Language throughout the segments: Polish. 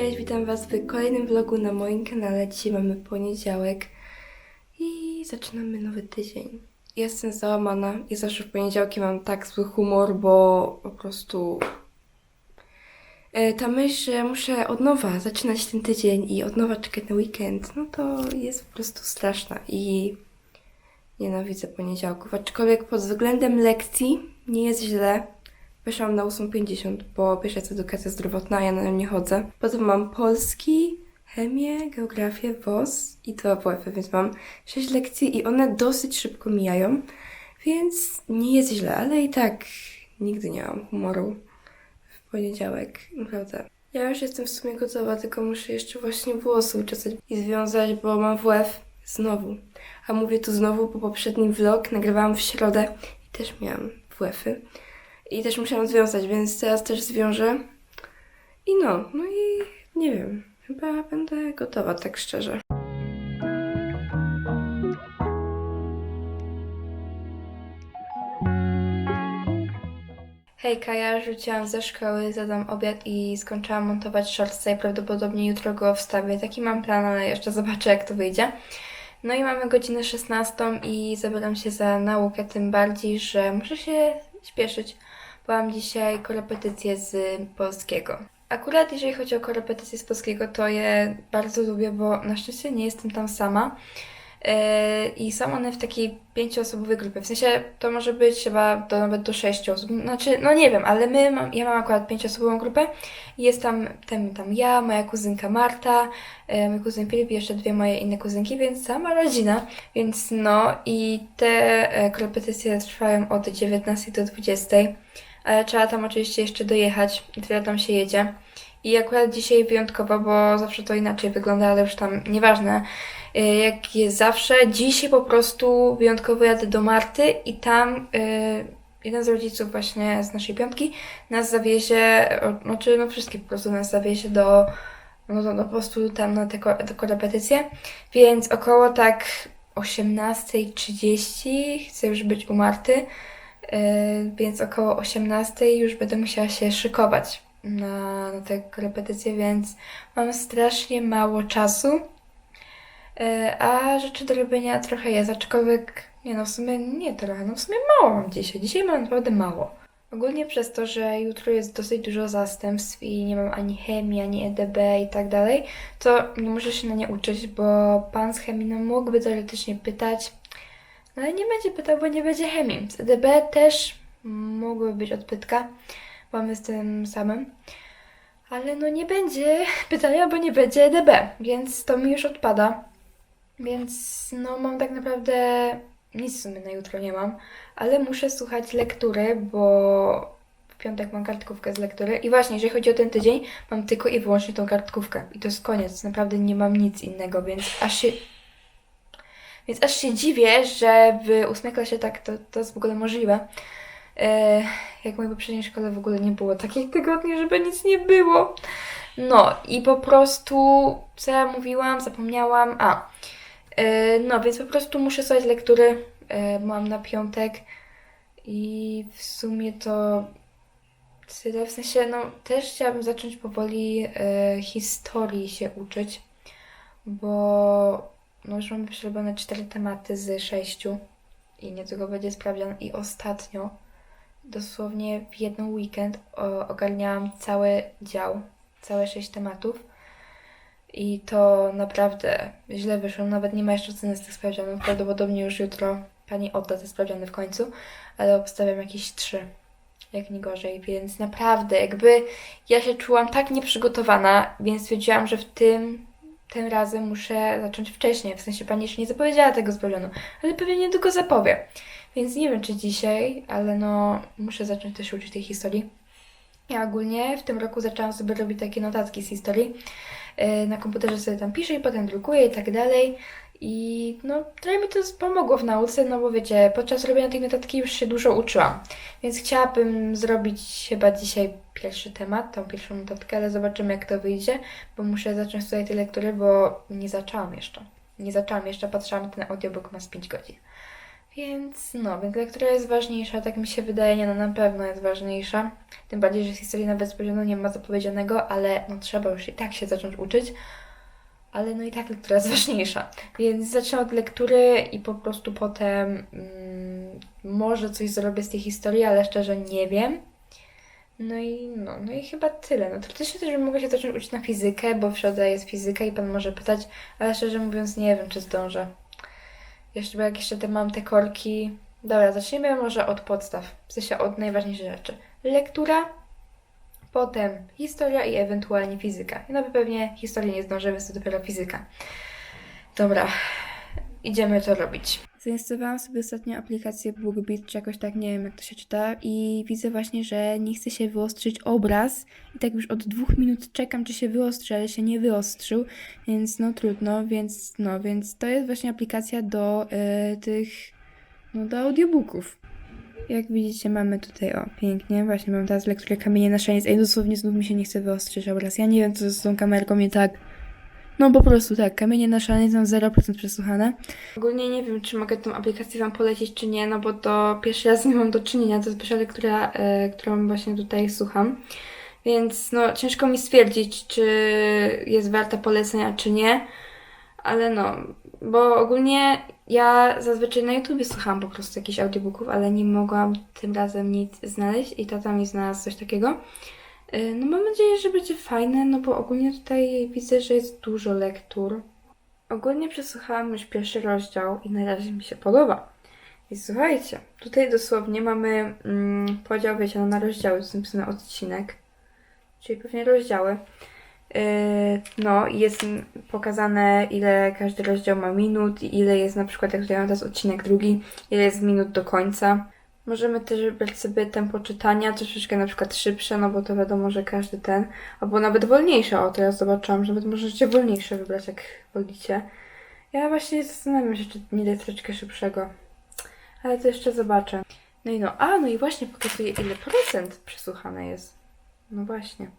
cześć, witam Was w kolejnym vlogu na moim kanale. Dzisiaj mamy poniedziałek i zaczynamy nowy tydzień. Jestem załamana i zawsze w poniedziałki mam tak zły humor, bo po prostu e, ta myśl, że muszę od nowa zaczynać ten tydzień i od nowa czekać na weekend, no to jest po prostu straszna i nienawidzę poniedziałków. Aczkolwiek pod względem lekcji nie jest źle. Weszłam na 8.50, bo pierwsza jest edukacja zdrowotna, ja na nią nie chodzę. Potem mam polski, chemię, geografię, WOS i dwa WF, więc mam 6 lekcji i one dosyć szybko mijają, więc nie jest źle, ale i tak nigdy nie mam humoru w poniedziałek, naprawdę. Ja już jestem w sumie gotowa, tylko muszę jeszcze właśnie włosy uczesać i związać, bo mam WF znowu. A mówię tu znowu, bo poprzedni vlog nagrywałam w środę i też miałam WF-y. I też musiałam związać, więc teraz też zwiążę. I no, no i nie wiem, chyba będę gotowa, tak szczerze. Hejka, ja rzuciłam ze szkoły, zadam obiad i skończyłam montować shortsa i prawdopodobnie jutro go wstawię. Taki mam plan, ale jeszcze zobaczę jak to wyjdzie. No i mamy godzinę 16 i zabieram się za naukę, tym bardziej, że muszę się śpieszyć, bo mam dzisiaj korepetycje z polskiego. Akurat jeżeli chodzi o korepetycje z polskiego, to je bardzo lubię, bo na szczęście nie jestem tam sama. Yy, I są one w takiej pięcioosobowej grupie. W sensie to może być chyba do, nawet do sześciu osób. Znaczy, no nie wiem, ale my mam, ja mam akurat pięcioosobową grupę. Jest tam, tam, tam ja, moja kuzynka Marta, yy, mój kuzyn Filip i jeszcze dwie moje inne kuzynki, więc sama rodzina. Więc no i te e, korepetycje trwają od 19 do 20. Ale trzeba tam oczywiście jeszcze dojechać tyle tam się jedzie. I akurat dzisiaj wyjątkowo, bo zawsze to inaczej wygląda, ale już tam nieważne. Y, Jak jest zawsze, dzisiaj po prostu wyjątkowo jadę do Marty i tam y, jeden z rodziców właśnie z naszej piątki nas zawiezie, o- znaczy no wszystkie po prostu nas zawiezie do, no, no, no po prostu tam na te, te korepetycje, więc około tak 18.30 chcę już być u Marty, więc około 18.00 już będę musiała się szykować na, na te więc mam strasznie mało czasu. E, A rzeczy do robienia trochę jest, aczkolwiek nie no, w sumie nie trochę, no w sumie mało mam dzisiaj. Dzisiaj mam naprawdę mało. Ogólnie przez to, że jutro jest dosyć dużo zastępstw i nie mam ani chemii, ani EDB i tak dalej, to nie muszę się na nie uczyć, bo pan z chemii no, mógłby teoretycznie pytać, no ale nie będzie pytał, bo nie będzie chemii. Z EDB też mogłyby być odpytka, mamy z tym samym. Ale no nie będzie pytania, bo nie będzie EDB, więc to mi już odpada. Więc no mam tak naprawdę nic w sumie na jutro nie mam, ale muszę słuchać lektury, bo w piątek mam kartkówkę z lektury i właśnie, jeżeli chodzi o ten tydzień, mam tylko i wyłącznie tą kartkówkę i to jest koniec, naprawdę nie mam nic innego, więc aż się... Więc aż się dziwię, że w ósmej klasie tak to, to jest w ogóle możliwe. E, jak w mojej poprzedniej szkole w ogóle nie było takich tygodni, żeby nic nie było. No i po prostu, co ja mówiłam, zapomniałam. A, no więc po prostu muszę słuchać lektury. E, mam na piątek i w sumie to tyle. W sensie, no też chciałabym zacząć powoli e, historii się uczyć, bo no już mamy przerobione cztery tematy z sześciu i niedługo będzie sprawdzian. I ostatnio, dosłownie w jeden weekend, ogarniałam cały dział, całe sześć tematów. I to naprawdę źle wyszło. Nawet nie ma jeszcze oceny z tych sprawdzianów. Prawdopodobnie już jutro pani odda te sprawdziany w końcu, ale obstawiam jakieś trzy, jak nie gorzej. Więc naprawdę, jakby ja się czułam tak nieprzygotowana, więc wiedziałam, że w tym, tym razem muszę zacząć wcześniej. W sensie pani jeszcze nie zapowiedziała tego sprawdzianu, ale pewnie niedługo zapowie. Więc nie wiem, czy dzisiaj, ale no muszę zacząć też uczyć tej historii. Ja ogólnie w tym roku zaczęłam sobie robić takie notatki z historii. Yy, Na komputerze sobie tam piszę i potem drukuję i tak dalej. I no, trochę mi to pomogło w nauce, no bo wiecie, podczas robienia tej notatki już się dużo uczyłam. Więc chciałabym zrobić chyba dzisiaj pierwszy temat, tą pierwszą notatkę, ale zobaczymy jak to wyjdzie, bo muszę zacząć tutaj tej lektury, bo nie zaczęłam jeszcze. Nie zaczęłam jeszcze, patrzyłam, ten audiobook ma z 5 godzin. Więc no, więc lektura jest ważniejsza, tak mi się wydaje, nie no na pewno jest ważniejsza. Tym bardziej, że z historii nawet poziomu nie ma zapowiedzianego, ale no trzeba już i tak się zacząć uczyć. Ale no i tak lektura jest ważniejsza. Więc zacznę od lektury i po prostu potem mm, może coś zrobię z tej historii, ale szczerze nie wiem. No i no, no i chyba tyle. No teoretycznie też bym mogła się zacząć uczyć na fizykę, bo w środę jest fizyka i pan może pytać, ale szczerze mówiąc nie wiem, czy zdążę. Jeszcze, bo jak jeszcze te mam te korki. Dobra, zacznijmy może od podstaw. W sensie od najważniejszych rzeczy. Lektura, potem historia i ewentualnie fizyka. No pewnie historii nie zdążymy, to dopiero fizyka. Dobra, idziemy to robić. Zainstalowałam sobie ostatnio aplikację BookBeat, czy jakoś tak, nie wiem jak to się czyta i widzę właśnie, że nie chce się wyostrzyć obraz i tak już od dwóch minut czekam, czy się wyostrzy, ale się nie wyostrzył, więc no trudno, więc no, więc to jest właśnie aplikacja do e, tych, no do audiobooków. Jak widzicie, mamy tutaj, o, pięknie, właśnie mam teraz lekturę Kamienie na szaniec. Ej, dosłownie znów mi się nie chce wyostrzyć obraz. Ja nie wiem, co z tą kamerką nie tak. No po prostu tak, Kamienie na szaniec mam 0% przesłuchane. Ogólnie nie wiem, czy mogę tą aplikację Wam polecić, czy nie, no bo to pierwszy raz nie mam do czynienia, to jest lektura, e, którą właśnie tutaj słucham. Więc no, ciężko mi stwierdzić, czy jest warta polecenia, czy nie. Ale no, bo ogólnie ja zazwyczaj na YouTubie słucham po prostu jakichś audiobooków, ale nie mogłam tym razem nic znaleźć i tata mi znalazł coś takiego. Yy, No mam nadzieję, że będzie fajne, no bo ogólnie tutaj widzę, że jest dużo lektur. Ogólnie przesłuchałam już pierwszy rozdział i na razie mi się podoba. I słuchajcie, tutaj dosłownie mamy mm, podział, wiecie, no, na rozdziały, to jest napisane odcinek, czyli pewnie rozdziały. Yy, No, jest pokazane, ile każdy rozdział ma minut, i ile jest na przykład, jak tutaj mam teraz odcinek drugi, ile jest minut do końca. Możemy też wybrać sobie tempo czytania, troszeczkę na przykład szybsze, no bo to wiadomo, że każdy ten, albo nawet wolniejsze. O, teraz zobaczyłam, że możecie wolniejsze wybrać, jak wolicie. Ja właśnie zastanawiam się, czy nie dać troszeczkę szybszego, ale to jeszcze zobaczę. No i no, a, no i właśnie pokazuje, ile procent przesłuchane jest. No właśnie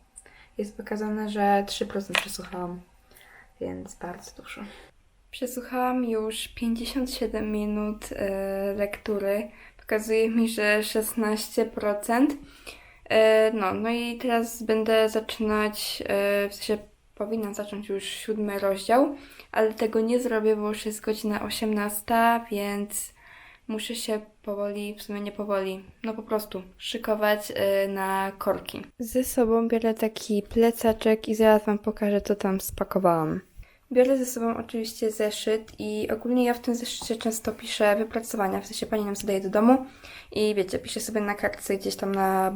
jest pokazane, że 3% przesłuchałam, więc bardzo dużo. Przesłuchałam już 57 minut e, lektury. Pokazuje mi, że 16%. E, no, no i teraz będę zaczynać, e, w sensie powinnam zacząć już siódmy rozdział, ale tego nie zrobię, bo już jest godzina 18, więc muszę się powoli, w sumie nie powoli, no po prostu szykować y, na korki. Ze sobą biorę taki plecaczek i zaraz Wam pokażę, co tam spakowałam. Biorę ze sobą oczywiście zeszyt i ogólnie ja w tym zeszycie często piszę wypracowania, w sensie pani nam zadaje do domu i wiecie, piszę sobie na kartce gdzieś tam na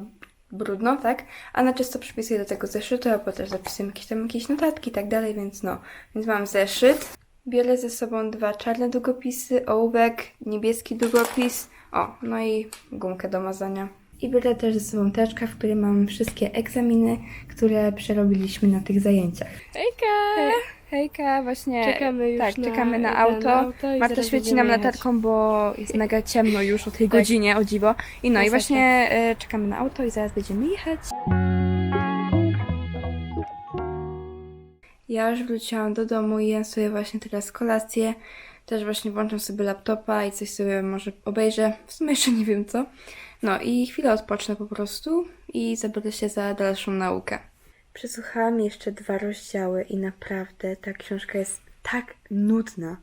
brudno, tak? A na czysto przypisuję do tego zeszytu, albo też zapisuję jakieś tam jakieś notatki i tak dalej, więc no. Więc mam zeszyt. Biorę ze sobą dwa czarne długopisy, ołówek, niebieski długopis, o, no i gumkę do mazania. I biorę też ze sobą teczkę, w której mam wszystkie egzaminy, które przerobiliśmy na tych zajęciach. Hejka! Hejka, właśnie Czekamy już tak, na, czekamy na na auto. auto i Marta świeci nam latarką, bo jest mega ciemno już o tej Tak. godzinie, o dziwo. I no i Masakra. właśnie e, czekamy na auto i zaraz będziemy jechać. Ja już wróciłam do domu i jem sobie właśnie teraz kolację. Też właśnie włączam sobie laptopa i coś sobie może obejrzę. W sumie jeszcze nie wiem co. No i chwilę odpocznę po prostu i zabiorę się za dalszą naukę. Przesłuchałam jeszcze dwa rozdziały i naprawdę ta książka jest tak nudna.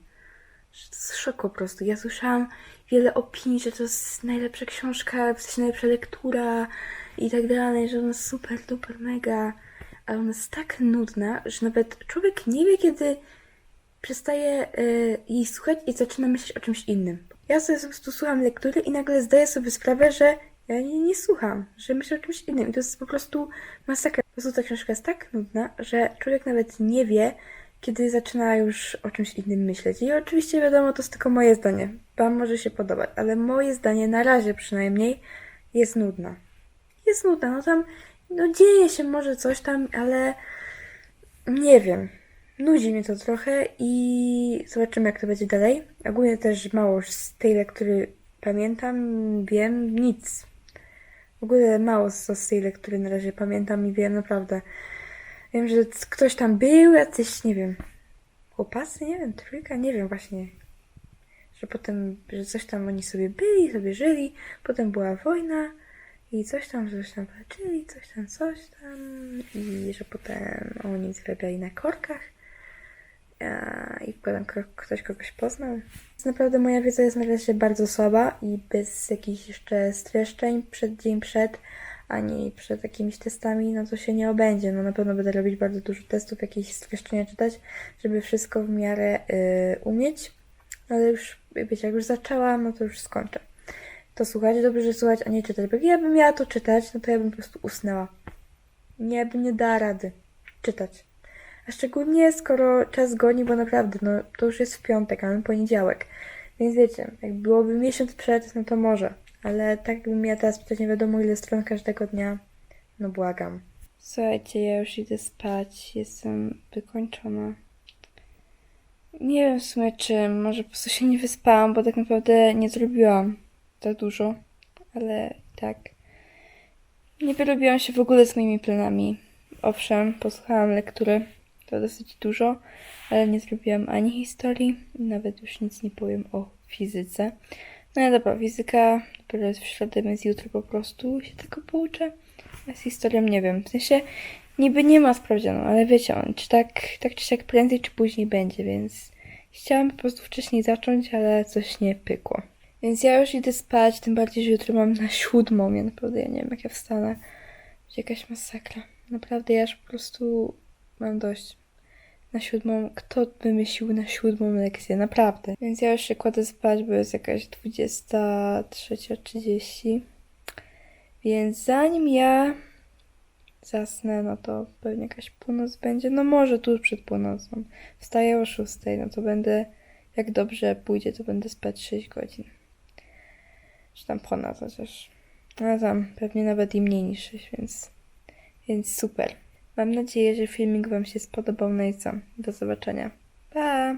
że To jest szok po prostu. Ja słyszałam wiele opinii, że to jest najlepsza książka, w sensie najlepsza lektura i tak dalej, że ona jest super, duper, mega. Ale ona jest tak nudna, że nawet człowiek nie wie, kiedy przestaje e, jej słuchać i zaczyna myśleć o czymś innym. Ja sobie po prostu słucham lektury i nagle zdaję sobie sprawę, że ja jej nie słucham, że myślę o czymś innym. I to jest po prostu masakra. Po prostu ta książka jest tak nudna, że człowiek nawet nie wie, kiedy zaczyna już o czymś innym myśleć. I oczywiście wiadomo, to jest tylko moje zdanie. Wam może się podobać, ale moje zdanie, na razie przynajmniej, jest nudna. Jest nudna, no tam, no dzieje się może coś tam, ale nie wiem. Nudzi mnie to trochę i zobaczymy, jak to będzie dalej. Ogólnie też mało z tej lektury pamiętam, wiem, nic. W ogóle mało z tej lektury na razie pamiętam i wiem naprawdę. Wiem, że ktoś tam był, jacyś, nie wiem, chłopacy, nie wiem, trójka, nie wiem właśnie. że potem, że coś tam oni sobie byli, sobie żyli, potem była wojna i coś tam, coś tam walczyli, coś tam, coś tam i że potem oni zarabiali na korkach i potem ktoś kogoś poznał. Naprawdę moja wiedza jest na razie bardzo słaba i bez jakichś jeszcze streszczeń przed dzień przed, ani przed jakimiś testami, no to się nie obędzie. No na pewno będę robić bardzo dużo testów, jakieś streszczenia czytać, żeby wszystko w miarę y, umieć. Ale już, wiecie, jak już zaczęłam, no to już skończę. To słuchać, dobrze, że słuchać, a nie czytać. Bo ja bym miała to czytać, no to ja bym po prostu usnęła. Nie, bym nie dała rady czytać. A szczególnie skoro czas goni, bo naprawdę, no to już jest w piątek, a mamy poniedziałek. Więc wiecie, jak byłoby miesiąc przed, no to może. Ale tak jakbym miała teraz czytać nie wiadomo ile stron każdego dnia, no błagam. Słuchajcie, ja już idę spać, jestem wykończona. Nie wiem w sumie może po prostu się nie wyspałam, bo tak naprawdę nie zrobiłam za dużo, ale tak. Nie wyrobiłam się w ogóle z moimi planami. Owszem, posłuchałam lektury, to dosyć dużo, ale nie zrobiłam ani historii, nawet już nic nie powiem o fizyce. No ale dobra, fizyka dopiero jest w środę, więc jutro po prostu się tego pouczę. A z historią nie wiem, w sensie niby nie ma sprawdzianu, ale wiecie on, czy tak, tak czy siak prędzej czy później będzie, więc chciałam po prostu wcześniej zacząć, ale coś nie pykło. Więc ja już idę spać, tym bardziej, że jutro mam na siódmą, ja naprawdę ja nie wiem jak ja wstanę. Jakaś masakra. Naprawdę ja już po prostu mam dość. Na siódmą, kto wymyślił na siódmą lekcję, naprawdę. Więc ja już się kładę spać, bo jest jakaś 23.30. Więc zanim ja zasnę, no to pewnie jakaś północ będzie. No może tuż przed północą. Wstaję o 6, no to będę, jak dobrze pójdzie, to będę spać 6 godzin. Czy tam ponad chociaż. No tam pewnie nawet i mniej niż 6, więc, więc super. Mam nadzieję, że filmik Wam się spodobał, no i co? Do zobaczenia. Pa!